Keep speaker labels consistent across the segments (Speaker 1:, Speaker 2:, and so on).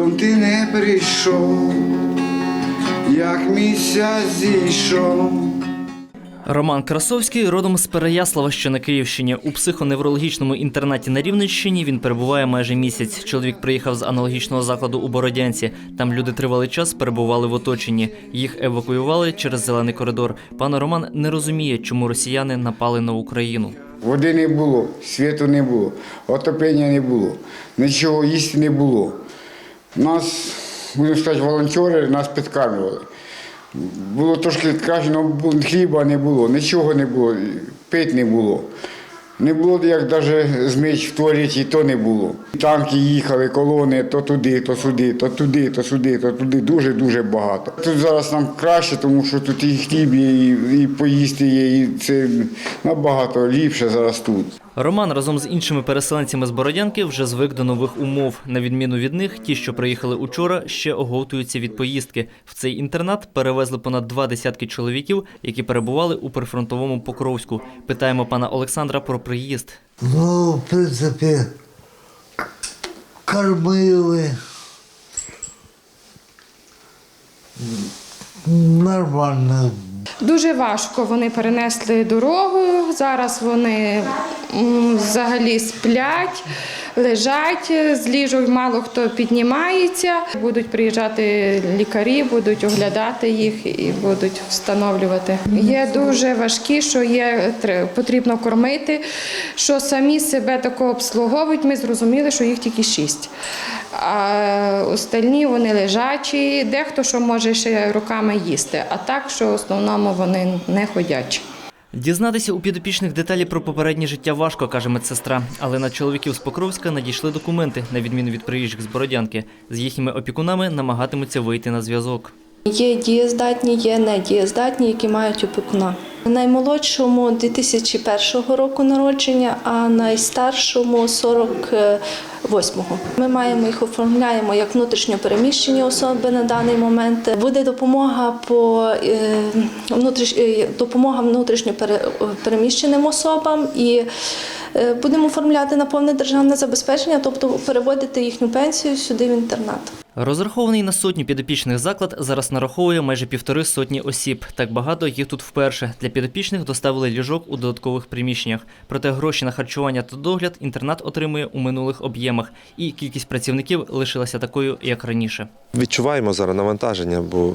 Speaker 1: Чом ти не прийшов, як місяць зійшов?
Speaker 2: Роман Красовський родом з Переяслава, що на Київщині. У психоневрологічному інтернаті на Рівненщині він перебуває майже місяць. Чоловік приїхав з аналогічного закладу у Бородянці. Там люди тривалий час перебували в оточенні. Їх евакуювали через зелений коридор. Пан Роман не розуміє, чому росіяни напали на Україну.
Speaker 1: Води не було, світу не було, отоплення не було, нічого їсти не було. Нас, будемо сказати, волонтери нас підкармлювали. Було трошки краще, але хліба не було, нічого не було, пити не було. Не було як навіть змить в туалеті, то не було. Танки їхали, колони то туди, то сюди, то туди, то сюди, то туди. Дуже-дуже багато. Тут зараз нам краще, тому що тут і хліб є, і, і поїсти є, і це набагато ліпше зараз тут.
Speaker 2: Роман разом з іншими переселенцями з Бородянки вже звик до нових умов. На відміну від них, ті, що приїхали учора, ще оговтуються від поїздки. В цей інтернат перевезли понад два десятки чоловіків, які перебували у прифронтовому Покровську. Питаємо пана Олександра про приїзд.
Speaker 3: Ну, в принципі, кормили. Нормально.
Speaker 4: Дуже важко вони перенесли дорогу. Зараз вони взагалі сплять, лежать з ліжок, мало хто піднімається. Будуть приїжджати лікарі, будуть оглядати їх і будуть встановлювати. Є дуже важкі, що є потрібно кормити, що самі себе тако обслуговують. Ми зрозуміли, що їх тільки шість. А остальні вони лежачі, дехто що може ще руками їсти, а так, що в основному вони не ходячі.
Speaker 2: Дізнатися у підопічних деталі про попереднє життя важко, каже медсестра. Але на чоловіків з Покровська надійшли документи, на відміну від приїжджих з Бородянки. З їхніми опікунами намагатимуться вийти на зв'язок.
Speaker 5: Є дієздатні, є недієздатні, які мають опікуна. Наймолодшому 2001 року народження, а найстаршому 48-го. Ми маємо їх оформляємо як внутрішньо переміщені особи на даний момент. Буде допомога по е, внутріш... е, допомога внутрішньо переміщеним особам і е, будемо оформляти на повне державне забезпечення, тобто переводити їхню пенсію сюди в інтернат.
Speaker 2: Розрахований на сотню підопічних заклад зараз нараховує майже півтори сотні осіб. Так багато їх тут вперше. Для підопічних доставили ліжок у додаткових приміщеннях. Проте гроші на харчування та догляд інтернат отримує у минулих об'ємах, і кількість працівників лишилася такою, як раніше.
Speaker 6: Відчуваємо зараз навантаження, бо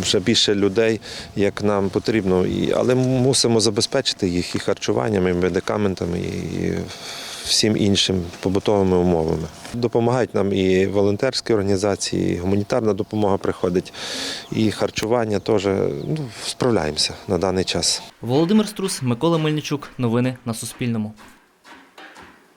Speaker 6: вже більше людей, як нам потрібно, але мусимо забезпечити їх і харчуванням, і медикаментами, і всім іншим побутовими умовами. Допомагають нам і волонтерські організації, і гуманітарна допомога приходить, і харчування теж ну, справляємося на даний час.
Speaker 2: Володимир Струс, Микола Мельничук. Новини на Суспільному.